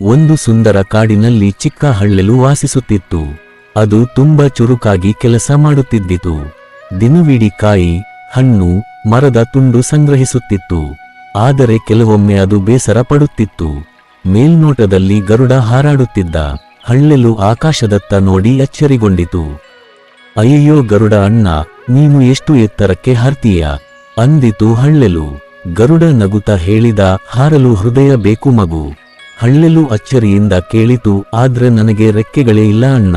ಒಂದು ಸುಂದರ ಕಾಡಿನಲ್ಲಿ ಚಿಕ್ಕ ಹಳ್ಳೆಲು ವಾಸಿಸುತ್ತಿತ್ತು. ಅದು ತುಂಬ ಚುರುಕಾಗಿ ಕೆಲಸ ಮಾಡುತ್ತಿದ್ದಿತು. ದಿನವಿಡೀ ಕಾಯಿ, ಹಣ್ಣು, ಮರದ ತುಂಡು ಸಂಗ್ರಹಿಸುತ್ತಿತ್ತು. ಆದರೆ ಕೆಲವೊಮ್ಮೆ ಅದು ಬೇಸರ ಪಡುತ್ತಿತ್ತು. ಮೇಲ್ನೋಟದಲ್ಲಿ ಗರುಡ ಹಾರಾಡುತ್ತಿದ್ದ. ಹಳ್ಳೆಲು ಆಕಾಶದತ್ತ ನೋಡಿ ಅಚ್ಚರಿಗೊಂಡಿತು. ಅಯ್ಯೋ ಗರುಡ ಅಣ್ಣ, ನೀನು ಎಷ್ಟು ಎತ್ತರಕ್ಕೆ ಹಾರ್ತೀಯ? ಅಂದಿತು ಹಳ್ಳೆಲು. ಗರುಡ ನಗುತ ಹೇಳಿದ, ಹಾರಲು ಹೃದಯ ಬೇಕು ಮಗು. ಹಳ್ಳೆಲು ಅಚ್ಚರಿಯಿಂದ ಕೇಳಿತು, ಆದ್ರೆ ನನಗೆ ರೆಕ್ಕೆಗಳೇ ಇಲ್ಲ ಅಣ್ಣ.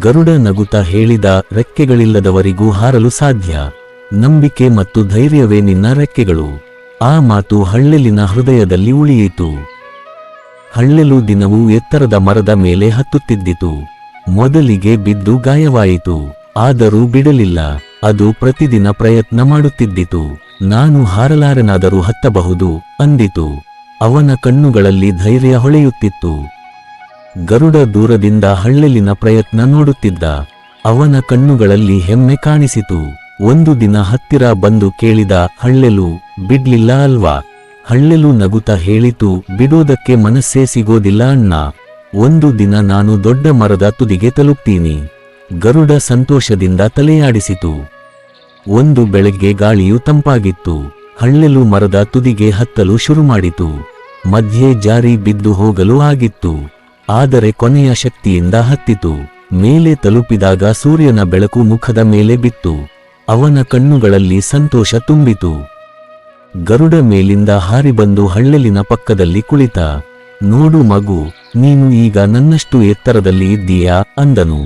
ಗರುಡ ನಗುತ ಹೇಳಿದ, ರೆಕ್ಕೆಗಳಿಲ್ಲದವರಿಗೂ ಹಾರಲು ಸಾಧ್ಯ. ನಂಬಿಕೆ ಮತ್ತು ಧೈರ್ಯವೇ ನಿನ್ನ ರೆಕ್ಕೆಗಳು. ಆ ಮಾತು ಹಳ್ಳೆಲಿನ ಹೃದಯದಲ್ಲಿ ಉಳಿಯಿತು. ಹಳ್ಳೆಲು ದಿನವೂ ಎತ್ತರದ ಮರದ ಮೇಲೆ ಹತ್ತುತ್ತಿದ್ದಿತು. ಮೊದಲಿಗೆ ಬಿದ್ದು ಗಾಯವಾಯಿತು. ಆದರೂ ಬಿಡಲಿಲ್ಲ. ಅದು ಪ್ರತಿದಿನ ಪ್ರಯತ್ನ ಮಾಡುತ್ತಿದ್ದಿತು. ನಾನು ಹಾರಲಾರನಾದರೂ ಹತ್ತಬಹುದು, ಅಂದಿತು. ಅವನ ಕಣ್ಣುಗಳಲ್ಲಿ ಧೈರ್ಯ ಹೊಳೆಯುತ್ತಿತ್ತು. ಗರುಡ ದೂರದಿಂದ ಹಳ್ಳೆಲಿನ ಪ್ರಯತ್ನ ನೋಡುತ್ತಿದ್ದ ಅವನ ಕಣ್ಣುಗಳಲ್ಲಿ ಹೆಮ್ಮೆ ಕಾಣಿಸಿತು. ಒಂದು ದಿನ ಹತ್ತಿರ ಬಂದು ಕೇಳಿದ ಹಳ್ಳೆಲು ಬಿಡ್ಲಿಲ್ಲ ಅಲ್ವಾ? ಹಳ್ಳೆಲು ನಗುತ್ತ ಹೇಳಿತು, ಬಿಡೋದಕ್ಕೆ ಮನಸ್ಸೇ ಸಿಗೋದಿಲ್ಲ ಅಣ್ಣ. ಒಂದು ದಿನ ನಾನು ದೊಡ್ಡ ಮರದ ತುದಿಗೆ ತಲುಪ್ತೀನಿ. ಗರುಡ ಸಂತೋಷದಿಂದ ತಲೆಯಾಡಿಸಿತು. ಒಂದು ಬೆಳಗ್ಗೆ ಗಾಳಿಯು ತಂಪಾಗಿತ್ತು. ಹಳ್ಳೆಲು ಮರದ ತುದಿಗೆ ಹತ್ತಲು ಶುರುಮಾಡಿತು. ಮಧ್ಯೆ ಜಾರಿ ಬಿದ್ದು ಹೋಗಲು ಆಗಿತ್ತು. ಆದರೆ ಕೊನೆಯ ಶಕ್ತಿಯಿಂದ ಹತ್ತಿತು. ಮೇಲೆ ತಲುಪಿದಾಗ ಸೂರ್ಯನ ಬೆಳಕು ಮುಖದ ಮೇಲೆ ಬಿತ್ತು. ಅವನ ಕಣ್ಣುಗಳಲ್ಲಿ ಸಂತೋಷ ತುಂಬಿತು. ಗರುಡ ಮೇಲಿಂದ ಹಾರಿ ಬಂದು ಹಳ್ಳೆಲಿನ ಪಕ್ಕದಲ್ಲಿ ಕುಳಿತ. ನೋಡು ಮಗು, ನೀನು ಈಗ ನನ್ನಷ್ಟು ಎತ್ತರದಲ್ಲಿ ಇದ್ದೀಯಾ? ಅಂದನು.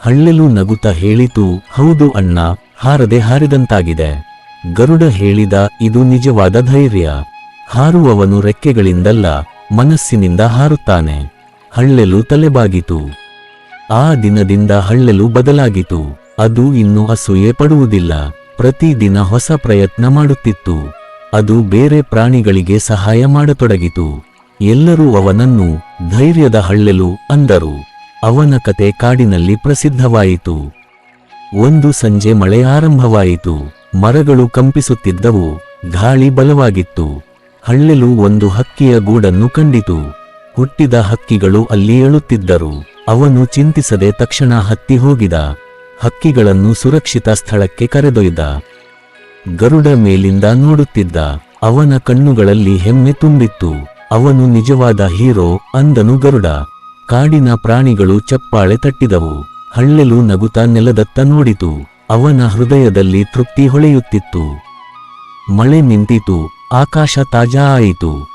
ಹಳ್ಳೆಲು ನಗುತ್ತ ಹೇಳಿತು, ಹೌದು ಅಣ್ಣ, ಹಾರದೆ ಹಾರಿದಂತಾಗಿದೆ. ಗರುಡ ಹೇಳಿದ ಇದು ನಿಜವಾದ ಧೈರ್ಯ. ಹಾರುವವನು ರೆಕ್ಕೆಗಳಿಂದಲ್ಲ ಮನಸ್ಸಿನಿಂದ ಹಾರುತ್ತಾನೆ. ಹಳ್ಳೆಲು ತಲೆಬಾಗಿತು. ಆ ದಿನದಿಂದ ಹಳ್ಳೆಲು ಬದಲಾಗಿತು. ಅದು ಇನ್ನು ಅಸೂಯೆ ಪಡುವುದಿಲ್ಲ. ಪ್ರತಿದಿನ ಹೊಸ ಪ್ರಯತ್ನ ಮಾಡುತ್ತಿತ್ತು. ಅದು ಬೇರೆ ಪ್ರಾಣಿಗಳಿಗೆ ಸಹಾಯ ಮಾಡತೊಡಗಿತು. ಎಲ್ಲರೂ ಅವನನ್ನು ಧೈರ್ಯದ ಹಳ್ಳೆಲು ಅಂದರು. ಅವನ ಕತೆ ಕಾಡಿನಲ್ಲಿ ಪ್ರಸಿದ್ಧವಾಯಿತು. ಒಂದು ಸಂಜೆ ಮಳೆ ಆರಂಭವಾಯಿತು. ಮರಗಳು ಕಂಪಿಸುತ್ತಿದ್ದವು, ಗಾಳಿ ಬಲವಾಗಿತ್ತು. ಹಳ್ಳೆಲು ಒಂದು ಹಕ್ಕಿಯ ಗೂಡನ್ನು ಕಂಡಿತು. ಹುಟ್ಟಿದ ಹಕ್ಕಿಗಳು ಅಲ್ಲಿ ಏಳುತ್ತಿದ್ದರು. ಅವನು ಚಿಂತಿಸದೆ ತಕ್ಷಣ ಹತ್ತಿ ಹೋಗಿದ. ಹಕ್ಕಿಗಳನ್ನು ಸುರಕ್ಷಿತ ಸ್ಥಳಕ್ಕೆ ಕರೆದೊಯ್ದ. ಗರುಡ ಮೇಲಿಂದ ನೋಡುತ್ತಿದ್ದ. ಅವನ ಕಣ್ಣುಗಳಲ್ಲಿ ಹೆಮ್ಮೆ ತುಂಬಿತ್ತು. ಅವನು ನಿಜವಾದ ಹೀರೋ ಅಂದನು ಗರುಡ. ಕಾಡಿನ ಪ್ರಾಣಿಗಳು ಚಪ್ಪಾಳೆ ತಟ್ಟಿದವು. ಹಳ್ಳೆಲು ನಗುತ್ತ ನೆಲದತ್ತ ನೋಡಿತು. ಅವನ ಹೃದಯದಲ್ಲಿ ತೃಪ್ತಿ ಹೊಳೆಯುತ್ತಿತ್ತು. ಮಳೆ ನಿಂತಿತು, ಆಕಾಶ ತಾಜಾ ಆಯಿತು.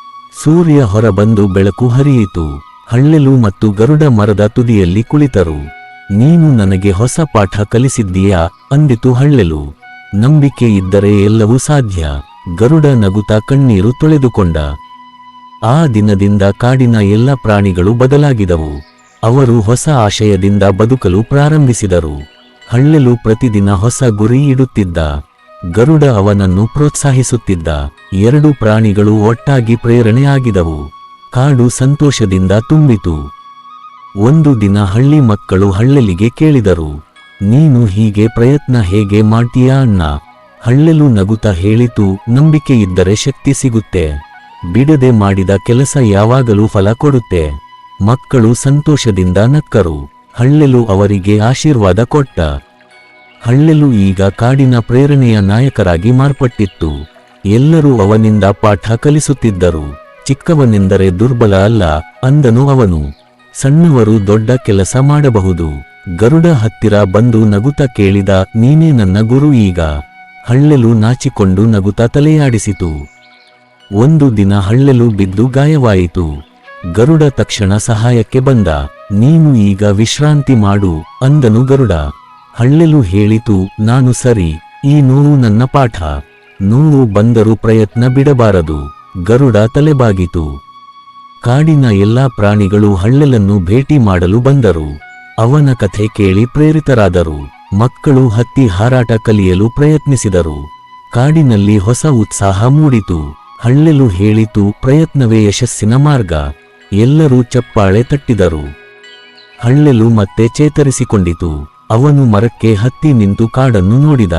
ಸೂರ್ಯ ಹೊರಬಂದು ಬೆಳಕು ಹರಿಯಿತು. ಹಳ್ಳೆಲು ಮತ್ತು ಗರುಡ ಮರದ ತುದಿಯಲ್ಲಿ ಕುಳಿತರು. ನೀನು ನನಗೆ ಹೊಸ ಪಾಠ ಕಲಿಸಿದ್ದೀಯಾ? ಅಂದಿತು ಹಳ್ಳೆಲು. ನಂಬಿಕೆ ಇದ್ದರೆ ಎಲ್ಲವೂ ಸಾಧ್ಯ. ಗರುಡ ನಗುತ ಕಣ್ಣೀರು ತೊಳೆದುಕೊಂಡ. ಆ ದಿನದಿಂದ ಕಾಡಿನ ಎಲ್ಲ ಪ್ರಾಣಿಗಳು ಬದಲಾಗಿದವು. ಅವರು ಹೊಸ ಆಶಯದಿಂದ ಬದುಕಲು ಪ್ರಾರಂಭಿಸಿದರು. ಹಳ್ಳೆಲು ಪ್ರತಿದಿನ ಹೊಸ ಗುರಿ ಇಡುತ್ತಿದ್ದ. ಗರುಡ ಅವನನ್ನು ಪ್ರೋತ್ಸಾಹಿಸುತ್ತಿದ್ದ. ಎರಡು ಪ್ರಾಣಿಗಳು ಒಟ್ಟಾಗಿ ಪ್ರೇರಣೆಯಾಗಿದವು. ಕಾಡು ಸಂತೋಷದಿಂದ ತುಂಬಿತು. ಒಂದು ದಿನ ಹಳ್ಳಿ ಮಕ್ಕಳು ಹಳ್ಳಲಿಗೆ ಕೇಳಿದರು. ನೀನು ಹೀಗೆ ಪ್ರಯತ್ನ ಹೇಗೆ ಮಾಡ್ತೀಯಾ ಅಣ್ಣ? ಹಳ್ಳೆಲು ನಗುತ ಹೇಳಿತು, ನಂಬಿಕೆ ಇದ್ದರೆ ಶಕ್ತಿ ಸಿಗುತ್ತೆ. ಬಿಡದೆ ಮಾಡಿದ ಕೆಲಸ ಯಾವಾಗಲೂ ಫಲ ಕೊಡುತ್ತೆ. ಮಕ್ಕಳು ಸಂತೋಷದಿಂದ ನಕ್ಕರು. ಹಳ್ಳೆಲು ಅವರಿಗೆ ಆಶೀರ್ವಾದ ಕೊಟ್ಟ. ಹಳ್ಳೆಲು ಈಗ ಕಾಡಿನ ಪ್ರೇರಣೆಯ ನಾಯಕರಾಗಿ ಮಾರ್ಪಟ್ಟಿತ್ತು. ಎಲ್ಲರೂ ಅವನಿಂದ ಪಾಠ ಕಲಿಸುತ್ತಿದ್ದರು. ಚಿಕ್ಕವನೆಂದರೆ ದುರ್ಬಲ ಅಲ್ಲ, ಅಂದನು ಅವನು. ಸಣ್ಣವರು ದೊಡ್ಡ ಕೆಲಸ ಮಾಡಬಹುದು. ಗರುಡ ಹತ್ತಿರ ಬಂದು ನಗುತ ಕೇಳಿದ, ನೀನೇ ನನ್ನ ಗುರು ಈಗ. ಹಳ್ಳೆಲು ನಾಚಿಕೊಂಡು ನಗುತ ತಲೆಯಾಡಿಸಿತು. ಒಂದು ದಿನ ಹಳ್ಳೆಲು ಬಿದ್ದು ಗಾಯವಾಯಿತು. ಗರುಡ ತಕ್ಷಣ ಸಹಾಯಕ್ಕೆ ಬಂದ. ನೀನು ಈಗ ವಿಶ್ರಾಂತಿ ಮಾಡು ಅಂದನು ಗರುಡ. ಹಳ್ಳೆಲು ಹೇಳಿತು, ನಾನು ಸರಿ, ಈ ನೋವು ನನ್ನ ಪಾಠ. ನೋವು ಬಂದರೂ ಪ್ರಯತ್ನ ಬಿಡಬಾರದು, ಗರುಡ ತಲೆಬಾಗಿತು. ಕಾಡಿನ ಎಲ್ಲಾ ಪ್ರಾಣಿಗಳು ಹಳ್ಳೆಲನ್ನು ಭೇಟಿ ಮಾಡಲು ಬಂದರು. ಅವನ ಕಥೆ ಕೇಳಿ ಪ್ರೇರಿತರಾದರು, ಮಕ್ಕಳು ಹತ್ತಿ ಹಾರಾಟ ಕಲಿಯಲು ಪ್ರಯತ್ನಿಸಿದರು. ಕಾಡಿನಲ್ಲಿ ಹೊಸ ಉತ್ಸಾಹ ಮೂಡಿತು ಹಳ್ಳೆಲು ಹೇಳಿತು ಪ್ರಯತ್ನವೇ ಯಶಸ್ಸಿನ ಮಾರ್ಗ. ಎಲ್ಲರೂ ಚಪ್ಪಾಳೆ ತಟ್ಟಿದರು. ಹಳ್ಳೆಲು ಮತ್ತೆ ಚೇತರಿಸಿಕೊಂಡಿತು. ಅವನು ಮರಕ್ಕೆ ಹತ್ತಿ ನಿಂತು ಕಾಡನ್ನು ನೋಡಿದ.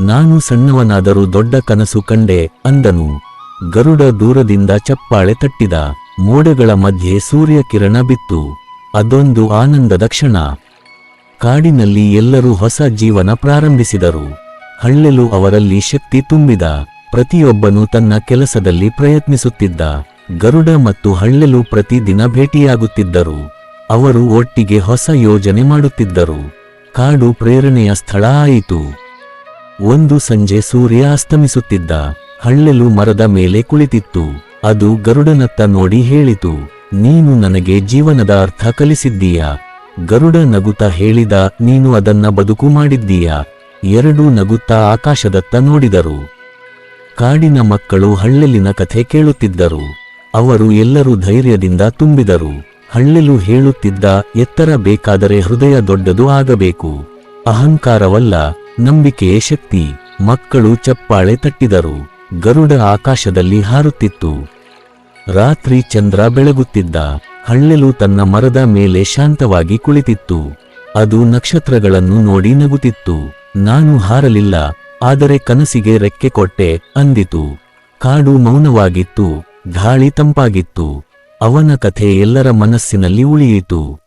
ನಾನು ಸಣ್ಣವನಾದರೂ ದೊಡ್ಡ ಕನಸು ಕಂಡೆ ಅಂದನು. ಗರುಡ ದೂರದಿಂದ ಚಪ್ಪಾಳೆ ತಟ್ಟಿದ. ಮೋಡಗಳ ಮಧ್ಯೆ ಸೂರ್ಯ ಕಿರಣ ಬಿತ್ತು. ಅದೊಂದು ಆನಂದದ ಕ್ಷಣ. ಕಾಡಿನಲ್ಲಿ ಎಲ್ಲರೂ ಹೊಸ ಜೀವನ ಪ್ರಾರಂಭಿಸಿದರು. ಹಳ್ಳೆಲು ಅವರಲ್ಲಿ ಶಕ್ತಿ ತುಂಬಿದ. ಪ್ರತಿಯೊಬ್ಬನು ತನ್ನ ಕೆಲಸದಲ್ಲಿ ಪ್ರಯತ್ನಿಸುತ್ತಿದ್ದ. ಗರುಡ ಮತ್ತು ಹಳ್ಳೆಲು ಪ್ರತಿದಿನ ಭೇಟಿಯಾಗುತ್ತಿದ್ದರು. ಅವರು ಒಟ್ಟಿಗೆ ಹೊಸ ಯೋಜನೆ ಮಾಡುತ್ತಿದ್ದರು. ಕಾಡು ಪ್ರೇರಣೆಯ ಸ್ಥಳ ಆಯಿತು. ಒಂದು ಸಂಜೆ ಸೂರ್ಯ ಅಸ್ತಮಿಸುತ್ತಿದ್ದ. ಹಳ್ಳೆಲು ಮರದ ಮೇಲೆ ಕುಳಿತಿತ್ತು. ಅದು ಗರುಡನತ್ತ ನೋಡಿ ಹೇಳಿತು, ನೀನು ನನಗೆ ಜೀವನದ ಅರ್ಥ ಕಲಿಸಿದ್ದೀಯ. ಗರುಡ ನಗುತ್ತಾ ಹೇಳಿದ, ನೀನು ಅದನ್ನ ಬದುಕು ಮಾಡಿದ್ದೀಯ. ಎರಡೂ ನಗುತ್ತಾ ಆಕಾಶದತ್ತ ನೋಡಿದರು. ಕಾಡಿನ ಮಕ್ಕಳು ಹಳ್ಳೆಲಿನ ಕಥೆ ಕೇಳುತ್ತಿದ್ದರು. ಅವರು ಎಲ್ಲರೂ ಧೈರ್ಯದಿಂದ ತುಂಬಿದರು. ಹಳ್ಳೆಲು ಹೇಳುತ್ತಿದ್ದ ಎತ್ತರ ಬೇಕಾದರೆ ಹೃದಯ ದೊಡ್ಡದು ಆಗಬೇಕು. ಅಹಂಕಾರವಲ್ಲ, ನಂಬಿಕೆಯೇ ಶಕ್ತಿ. ಮಕ್ಕಳು ಚಪ್ಪಾಳೆ ತಟ್ಟಿದರು. ಗರುಡ ಆಕಾಶದಲ್ಲಿ ಹಾರುತ್ತಿತ್ತು. ರಾತ್ರಿ ಚಂದ್ರ ಬೆಳಗುತ್ತಿದ್ದ. ಹಳ್ಳೆಲು ತನ್ನ ಮರದ ಮೇಲೆ ಶಾಂತವಾಗಿ ಕುಳಿತಿತ್ತು. ಅದು ನಕ್ಷತ್ರಗಳನ್ನು ನೋಡಿ ನಗುತ್ತಿತ್ತು. ನಾನು ಹಾರಲಿಲ್ಲ, ಆದರೆ ಕನಸಿಗೆ ರೆಕ್ಕೆ ಕೊಟ್ಟೆ ಅಂದಿತು. ಕಾಡು ಮೌನವಾಗಿತ್ತು, ಗಾಳಿ ತಂಪಾಗಿತ್ತು. ಅವನ ಕಥೆ ಎಲ್ಲರ ಮನಸ್ಸಿನಲ್ಲಿ ಉಳಿಯಿತು.